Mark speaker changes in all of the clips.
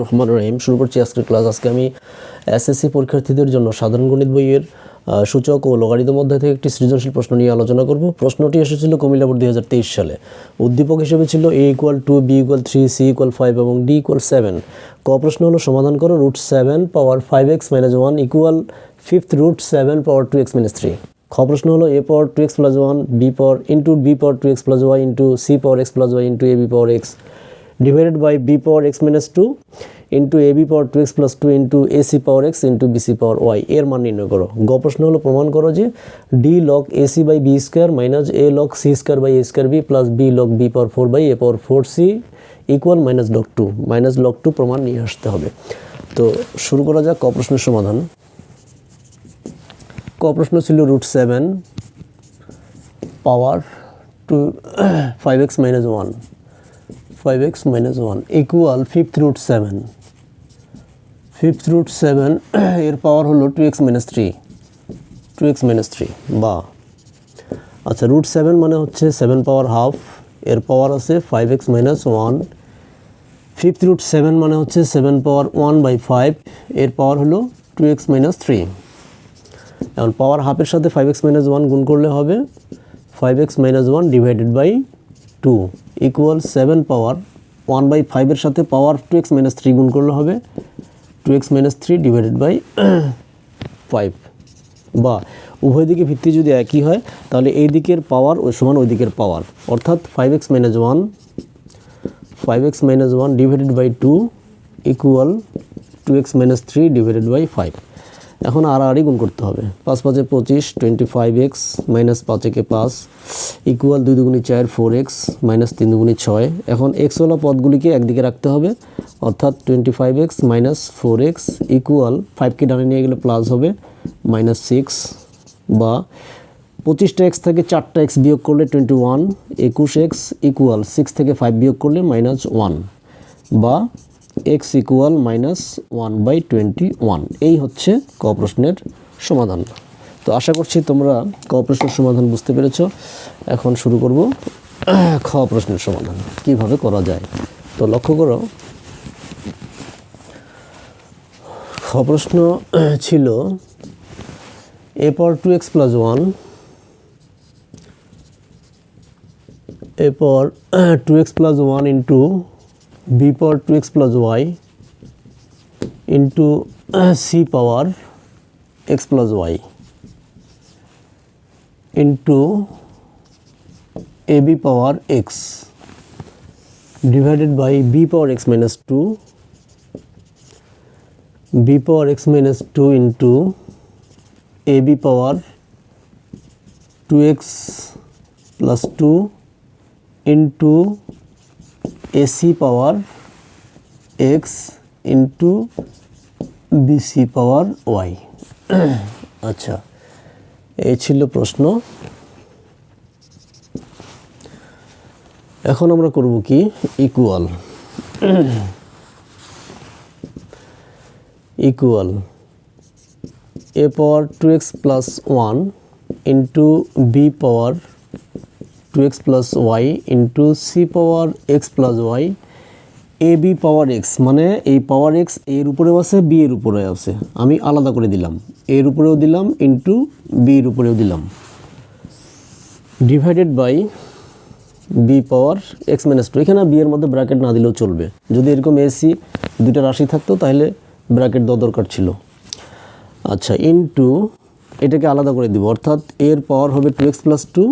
Speaker 1: রহমান রহিম। শুরু করছি আজকের ক্লাস আজকে আমি এসএসসি পরীক্ষার্থীদের জন্য সাধারণ গণিত বইয়ের সূচক ও লগারিদম অধ্যায় থেকে একটি সৃজনশীল প্রশ্ন নিয়ে আলোচনা করব। প্রশ্নটি এসেছিল কুমিল্লা দুই হাজার তেইশ সালে। উদ্দীপক হিসেবে ছিল A equal two B equal three C equal five এবং ডি ইকুয়াল সেভেন ক প্রশ্ন হলো, সমাধান করো root seven power five X minus one equal fifth root seven power two X minus three খ প্রশ্ন হলো A power two X plus one B power into B power two X plus Y into C power X plus Y into A B power X divided by b power x minus 2 into ab power 2x plus 2 into ac power x into bc power y এর মান নির্ণয় করো। গ প্রশ্ন হলো, প্রমাণ করো যে d log ac by b square minus a log c square by a square b plus b log b power 4 by a power 4c equal minus log two minus log two প্রমাণ নিয়ে আসতে হবে। তো শুরু করা যাক ক প্রশ্নের সমাধান। ক প্রশ্ন ছিল root seven power two five X minus one 5x minus 1 equal fifth root 7 fifth root 7 এর পাওয়ার হলো 2x minus 3 2x minus 3 বা আচ্ছা রুট সেভেন মানে হচ্ছে সেভেন পাওয়ার হাফ এর পাওয়ার আছে five X minus one fifth root seven মানে হচ্ছে seven power one by five এর পাওয়ার হলো টু এক্স মাইনাস থ্রি এখন পাওয়ার হাফের সাথে ফাইভ এক্স মাইনাস ওয়ান গুণ করলে হবে five X minus one divided by two equal seven power one by ফাইভের সাথে power two X minus three গুণ করলে হবে two X minus three divided by five বা উভয় দিকে ভিত্তি যদি একই হয়, তাহলে এই দিকের পাওয়ার ওই সমান ওই দিকের পাওয়ার অর্থাৎ five X minus one five X minus one divided by two equal two X minus three divided by five এখন আর আরই গুণ করতে হবে। পাঁচ পাঁচে পঁচিশ টোয়েন্টি ফাইভ এক্স মাইনাস পাঁচ একে পাঁচ ইকুয়াল দুই দুগুণি চার ফোর এক্স মাইনাস তিন দুগুণি ছয়। এখন এক্সওয়ালা পদগুলিকে একদিকে রাখতে হবে, অর্থাৎ twenty five X minus four X equal ফাইভকে ডানে নিয়ে গেলে প্লাস হবে মাইনাস সিক্স বা পঁচিশটা এক্স থেকে চারটা এক্স বিয়োগ করলে টোয়েন্টি ওয়ান একুশ এক্স ইকুয়াল সিক্স থেকে ফাইভ বিয়োগ করলে মাইনাস ওয়ান বা X equal minus one by twenty one এই হচ্ছে ক প্রশ্নের সমাধান। তো আশা করছি তোমরা ক প্রশ্নের সমাধান বুঝতে পেরেছ। এখন শুরু করব খ প্রশ্নের সমাধান, কীভাবে করা যায়? তো লক্ষ্য করো, খ প্রশ্ন ছিল A power two X plus one a power 2x plus 1 into b power 2x plus y into c power x plus y into ab power x divided by b power x minus 2 b power x minus 2 into ab power 2x plus 2 into AC power X into BC power Y আচ্ছা এই ছিল প্রশ্ন। এখন আমরা করব কি? Equal equal A power two X plus one into B power two X plus Y into C power X plus Y A B power X মানে এই পাওয়ার এক্সের উপরেও আছে বি এর উপরে আছে। আমি আলাদা করে দিলাম। এর উপরেও দিলাম ইন্টু বি এর উপরেও দিলাম। Divided by B power X minus two এখানে বি এর মধ্যে ব্র্যাকেট না দিলেও চলবে। যদি এরকম এসি দুইটা রাশি থাকতো, তাহলে ব্র্যাকেট দেওয়া দরকার ছিল। আচ্ছা ইন্টু এটাকে আলাদা করে দিব। অর্থাৎ এর পাওয়ার হবে টু এক্স প্লাস টু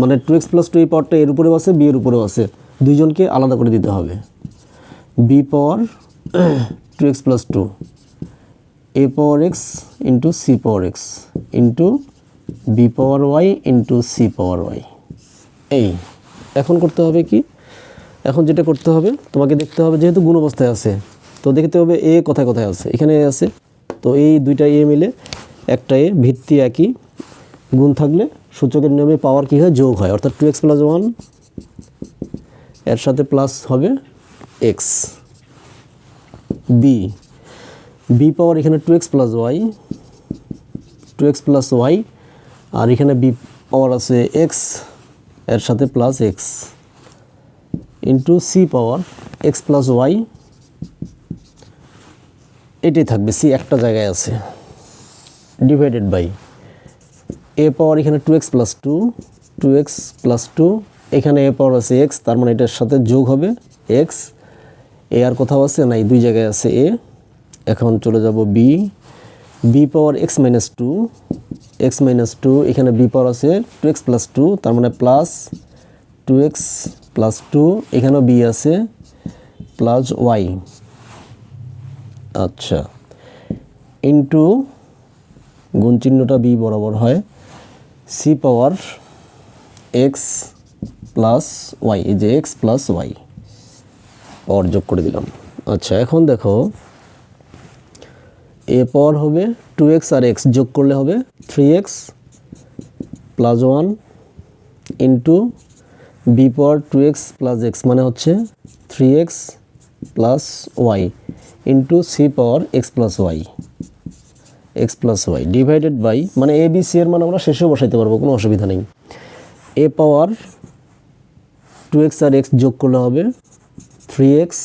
Speaker 1: মানে টু এক্স প্লাস টু এই পাওয়ারটা এর উপরেও আছে বি এর উপরেও আছে। দুইজনকে আলাদা করে দিতে হবে। B power two X plus two A power X into C power X into B power Y into C power Y এই, এখন করতে হবে কি? এখন যেটা করতে হবে, তোমাকে দেখতে হবে যেহেতু গুণ অবস্থায় আছে, তো দেখতে হবে এ কোথায় কোথায় আছে। এখানে আছে, তো এই দুইটা এ মিলে একটা এ ভিত্তি একই গুণ থাকলে সূচকের নিয়মে পাওয়ার কী হয়? যোগ হয়। অর্থাৎ টু এক্স প্লাস ওয়ানের সাথে প্লাস হবে এক্স বি বি পাওয়ার এখানে two X plus Y two X plus Y আর এখানে বি পাওয়ার আছে এক্সের সাথে plus X into C power X plus Y এটাই থাকবে। সি একটা জায়গায় আছে। ডিভাইডেড বাই এ পাওয়ার এখানে two X plus two two X plus two এখানে এ পাওয়ার আছে এক্স তার মানে এটার সাথে যোগ হবে এক্স এ আর কোথাও আছে? নাই, দুই জায়গায় আছে এ এখন চলে যাব B B power X minus two X minus two এখানে বি পাওয়ার আছে টু এক্স প্লাস টু তার মানে plus two X plus two এখানেও বি আছে প্লাস ওয়াই আচ্ছা ইন্টু গুণ চিহ্নটা বি বরাবর হয়। C power X plus Y, এই যে এক্স প্লাস ওয়াই পাওয়ার যোগ করে দিলাম। আচ্ছা এখন দেখো, এ পাওয়ার হবে টু এক্স আর এক্স যোগ করলে হবে three X plus one into B power two X plus X মানে হচ্ছে three X plus Y into C power X plus Y. X plus Y divided by মানে এ বি সি এর মান আমরা শেষেও বসাইতে পারব, কোনো অসুবিধা নেই। এ পাওয়ার টু এক্স আর এক্স যোগ করলে হবে three X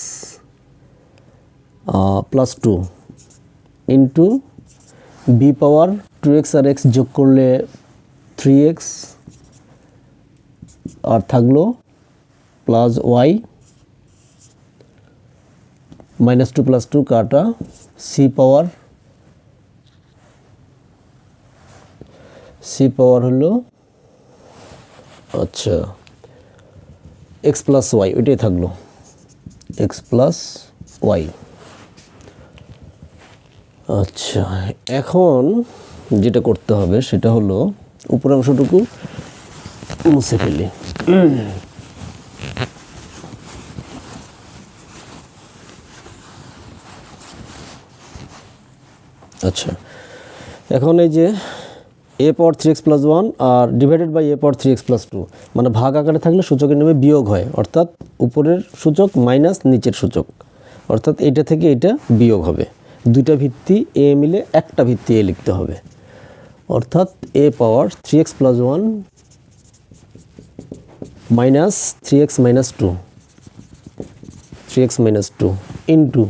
Speaker 1: plus two into B power two X আর এক্স যোগ করলে থ্রি এক্স আর থাকল plus Y minus two plus two কাটা সি পাওয়ার সি পাওয়ার হলো আচ্ছা এক্স প্লাস ওয়াই ওইটাই থাকল। এক্স প্লাস ওয়াই আচ্ছা এখন যেটা করতে হবে সেটা হলো উপরের অংশটুকু মুছে ফেলি। আচ্ছা এখন এই যে A power three X plus one R divided by A power three X plus two মানে ভাগ আকারে থাকলে সূচকের নেমে বিয়োগ হয়, অর্থাৎ উপরের সূচক মাইনাস নিচের সূচক, অর্থাৎ এটা থেকে এটা বিয়োগ হবে। দুইটা ভিত্তি এ মিলে একটা ভিত্তি এ লিখতে হবে, অর্থাৎ A power three X plus one minus three X minus two three X minus two into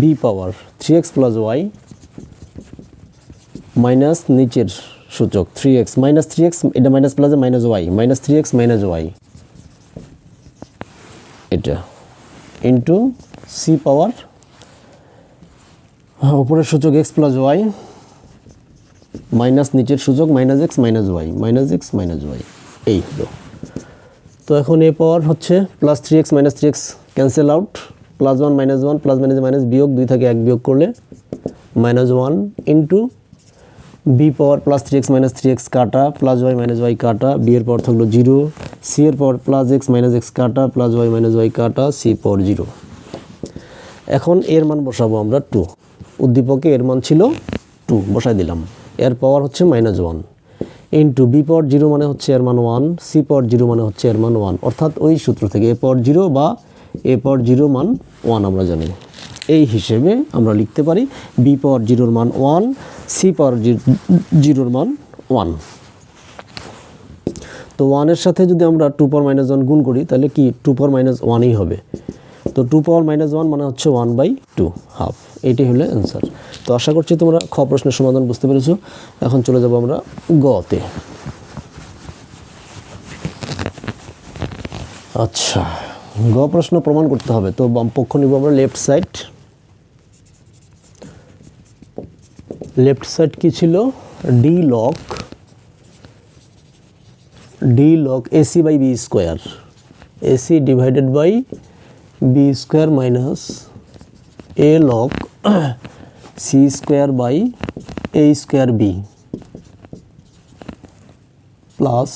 Speaker 1: B power three X plus Y minus নিচের সূচক three X minus three X এটা মাইনাস প্লাসে minus Y minus three X minus Y এটা into C power উপরের সূচক x plus Y minus নিচের সূচক minus X minus Y minus X minus Y এই হলো। তো এখন এ পাওয়ার হচ্ছে plus three X minus three X cancel out plus one minus one plus minus minus বিয়োগ, দুই থেকে এক বিয়োগ করলে minus one into B power plus three X minus three X কাটা প্লাস ওয়াই মাইনাস ওয়াই কাটা বি এর power থাকল জিরো সি এর power plus X minus X কাটা প্লাস ওয়াই মাইনাস ওয়াই কাটা সি পাওয়ার জিরো এখন এর মান বসাবো আমরা টু উদ্দীপকে এর মান ছিল টু বসাই দিলাম। এর পাওয়ার হচ্ছে minus one into B power zero মানে হচ্ছে এর মান ওয়ান সি পাওয়ার জিরো মানে হচ্ছে এর মান ওয়ান অর্থাৎ ওই সূত্র থেকে এ পাওয়ার জিরো বা এ পাওয়ার জিরো মান ওয়ান আমরা জানি। এই হিসেবে আমরা লিখতে পারি বি পাওয়ার জিরোর মান ওয়ান সি পাওয়ার জিরোর মান ওয়ান তো ওয়ানের সাথে যদি আমরা টু পাওয়ার মাইনাস ওয়ান গুণ করি, তাহলে কি টু পাওয়ার মাইনাস ওয়ানই হবে? তো টু পাওয়ার মাইনাস ওয়ান মানে হচ্ছে ওয়ান বাই টু হাফ এটাই হলো অ্যান্সার তো আশা করছি তোমরা খ প্রশ্নের সমাধান বুঝতে পেরেছ। এখন চলে যাব আমরা গতে আচ্ছা গ প্রশ্ন প্রমাণ করতে হবে। তো বাম পক্ষ নিব আমরা লেফট সাইড লেফট সাইড কি ছিল D log D log AC by B square AC divided by B square minus A log C square by A square B plus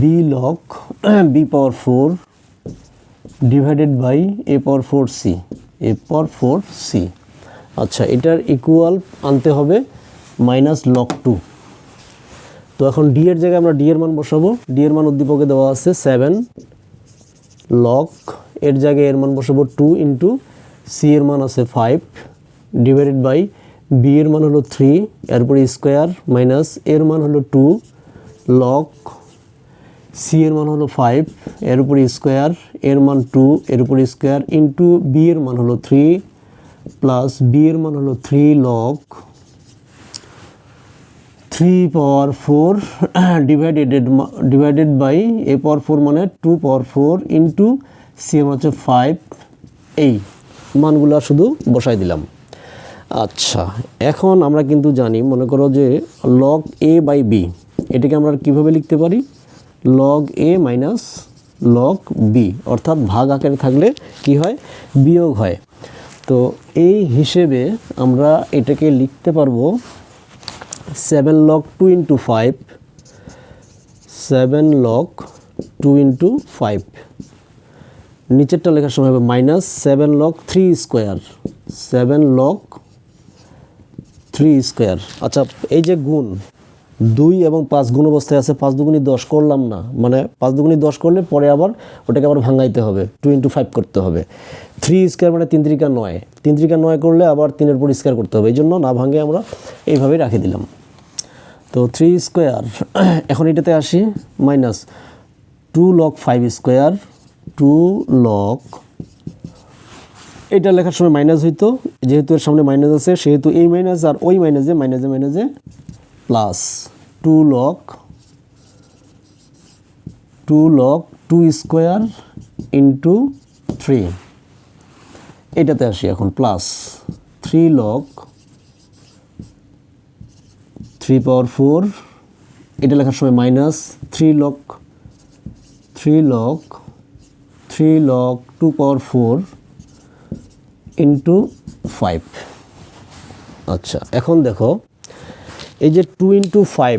Speaker 1: B log B power four divided by A power four C A power four C আচ্ছা এটার equal আনতে হবে minus log two তো এখন D এর জায়গায় আমরা D এর মান বসাবো। ডি এর মান উদ্দীপকে দেওয়া আছে সেভেন লক এর জায়গায় এর মান বসাবো টু ইন্টু সি এর মান আছে ফাইভ ডিভাইডেড বাই বি এর মান হলো থ্রি এরপরে স্কোয়ার মাইনাস এর মান হলো টু লক সি এর মান হলো ফাইভ এর উপর স্কোয়ার এর মান টু এর উপর স্কোয়ার ইন্টু বি এর মান হলো থ্রি প্লাস বি এর মান হলো three log three power four divided divided by A power four মানে two power four into C M হচ্ছে ফাইভ এই মানগুলো শুধু বসাই দিলাম। আচ্ছা এখন আমরা কিন্তু জানি, মনে করো যে লগ এ বাই বি এটাকে আমরা কীভাবে লিখতে পারি? Log A minus log B অর্থাৎ ভাগ আকারে থাকলে কি হয়? বিয়োগ হয়। তো এই হিসেবে আমরা এটাকে লিখতে পারব seven log two into five seven log two into five নিচেরটা লেখার সময় হবে minus seven log three square seven log three square আচ্ছা এই যে গুণ দুই এবং পাঁচ গুণ অবস্থায় আছে, পাঁচ দুগুণি দশ করলাম না। মানে পাঁচ দুগুণি দশ করলে পরে আবার ওটাকে আবার ভাঙাইতে হবে টু ইন্টু ফাইভ করতে হবে। থ্রি স্কোয়ার মানে তিন ত্রিকা নয়। তিন ত্রিকা নয় করলে আবার তিনের পর স্কোয়ার করতে হবে এই জন্য না ভাঙে আমরা এইভাবেই রাখে দিলাম। তো থ্রি স্কোয়ার এখন এটাতে আসি minus two log five square two log এটা লেখার সময় মাইনাস হইতো, যেহেতু এর সামনে মাইনাস আছে, সেহেতু এই মাইনাস আর ওই মাইনাসে মাইনাসে মাইনাসে plus two log two log two square into three এটাতে আসি এখন plus three log three power four এটা লেখার সময় minus three log three log three log two power four into five আচ্ছা এখন দেখো এই যে টু ইন্টু ফাইভ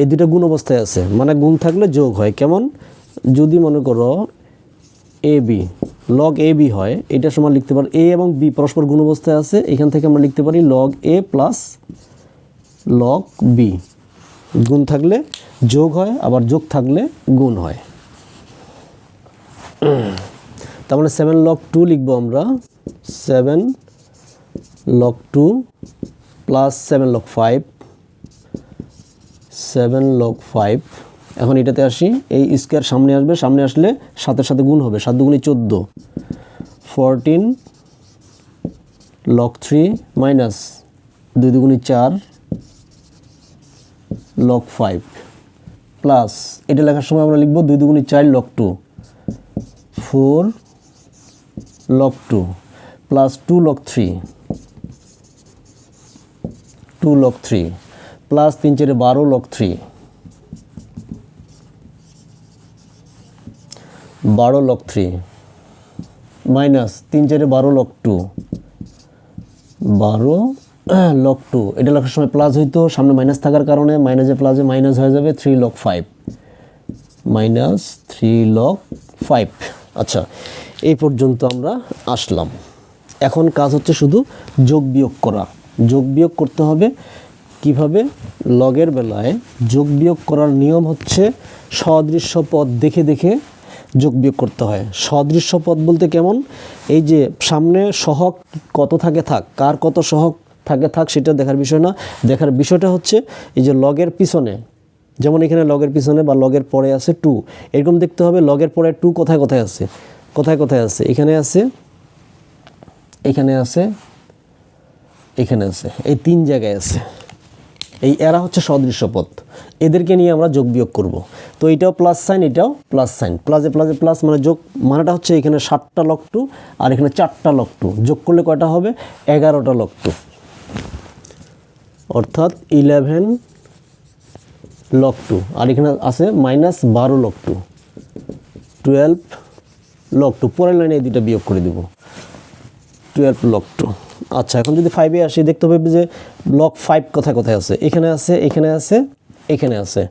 Speaker 1: এই দুটো গুণ অবস্থায় আছে। মানে গুণ থাকলে যোগ হয়। কেমন? যদি মনে করো A B log A B হয় এটা সমান লিখতে পারি এ এবং বি পরস্পর গুণ অবস্থায় আছে। এখান থেকে আমরা লিখতে পারি log A plus log B গুণ থাকলে যোগ হয়, আবার যোগ থাকলে গুণ হয়। তার মানে সেভেন লগ টু লিখব আমরা। Seven log two plus seven log five seven log five এখন এটাতে আসি, এই স্কোয়ার সামনে আসবে, সামনে আসলে সাতের সাথে গুণ হবে, সাত দুগুণি চোদ্দ। ফোরটিন লক থ্রি মাইনাস দুই দুগুণি চার লক ফাইভ প্লাস এটা লেখার সময় আমরা লিখব দুই দুগুণি চার log two four log two plus two log three two log three plus তিন চারে বারো লগ থ্রি। বারো লগ থ্রি। মাইনাস তিন চারে বারো লগ টু। বারো লক টু। এটা লেখার সময় প্লাস হইতো, সামনে মাইনাস থাকার কারণে মাইনাসে প্লাসে মাইনাস হয়ে যাবে three log five. Minus three log five. আচ্ছা এই পর্যন্ত আমরা আসলাম। এখন কাজ হচ্ছে শুধু যোগ বিয়োগ করা। যোগ বিয়োগ করতে হবে কীভাবে লগের বেলায় যোগ বিয়োগ করার নিয়ম হচ্ছে সদৃশ্য পদ দেখে দেখে যোগ বিয়োগ করতে হয়। সদৃশ্য পদ বলতে কেমন? এই যে সামনে সহক কত থাকে থাক, কার কত সহক থাকে থাক সেটা দেখার বিষয় না। দেখার বিষয়টা হচ্ছে এই যে লগের পিছনে, যেমন এখানে লগের পিছনে বা লগের পরে আছে টু এরকম দেখতে হবে লগের পরে টু কোথায় কোথায় আছে? কোথায় কোথায় আছে? এখানে আছে এখানে আছে এখানে আছে। এই তিন জায়গায় আছে। এই এরা হচ্ছে সদৃশ্য পথ এদেরকে নিয়ে আমরা যোগ বিয়োগ করব। তো এটাও প্লাস সাইন এটাও প্লাস সাইন প্লাসে প্লাসে প্লাস মানে যোগ মানেটা হচ্ছে এখানে সাতটা লক টু আর এখানে চারটা লক টু যোগ করলে কয়টা হবে? এগারোটা লক টু অর্থাৎ ইলেভেন লক টু আর এখানে আছে মাইনাস বারো log two twelve log two পরের লাইনে এই দুটা বিয়োগ করে দেবো। টুয়েলভ লক টু আচ্ছা এখন যদি ফাইভে আসি, দেখতে পাবে যে লক ফাইভ কোথায় কোথায় আছে? এখানে আছে এখানে আছে এখানে আছে।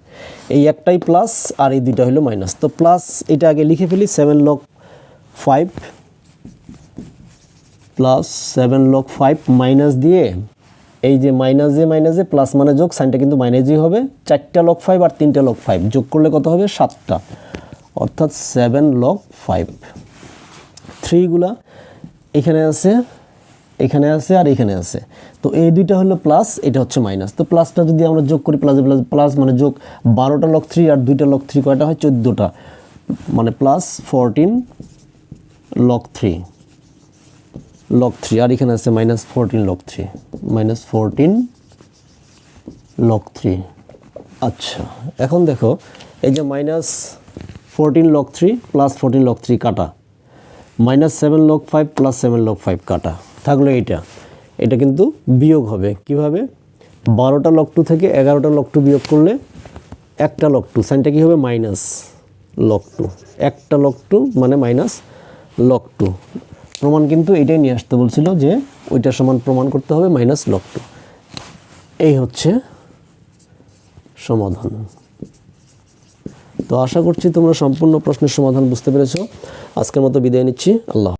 Speaker 1: এই একটাই প্লাস আর এই দুইটা হলো মাইনাস তো প্লাস এটা আগে লিখে ফেলি seven log five plus seven log five minus দিয়ে এই যে মাইনাস যে মাইনাসে প্লাস মানে যোগ সাইনটা কিন্তু মাইনাসই হবে। চারটা লক ফাইভ আর তিনটা লক ফাইভ যোগ করলে কত হবে? সাতটা। অর্থাৎ সেভেন লক ফাইভ থ্রিগুলা এখানে আছে এখানে আছে আর এখানে আছে। তো এই দুইটা হলো প্লাস এটা হচ্ছে মাইনাস তো প্লাসটা যদি আমরা যোগ করি প্লাস প্লাস প্লাস মানে যোগ বারোটা লক থ্রি আর দুইটা লক থ্রি কয়টা হয়? চোদ্দোটা। মানে plus fourteen log three log three আর এখানে আছে minus fourteen log three minus fourteen log three আচ্ছা এখন দেখো, এই যে minus fourteen log three plus fourteen log three কাটা। Minus seven log five plus seven log five কাটা। থাকল এইটা। এটা কিন্তু বিয়োগ হবে। কীভাবে? বারোটা লক টু থেকে এগারোটা লক টু বিয়োগ করলে একটা লক টু সাইনটা কী হবে? মাইনাস লক টু একটা লক টু মানে মাইনাস লক টু প্রমাণ কিন্তু এটাই নিয়ে আসতে বলছিল যে ওইটার সমান প্রমাণ করতে হবে মাইনাস লক টু এই হচ্ছে সমাধান। তো আশা করছি তোমরা সম্পূর্ণ প্রশ্নের সমাধান বুঝতে পেরেছ। আজকের মতো বিদায় নিচ্ছি। আল্লাহ।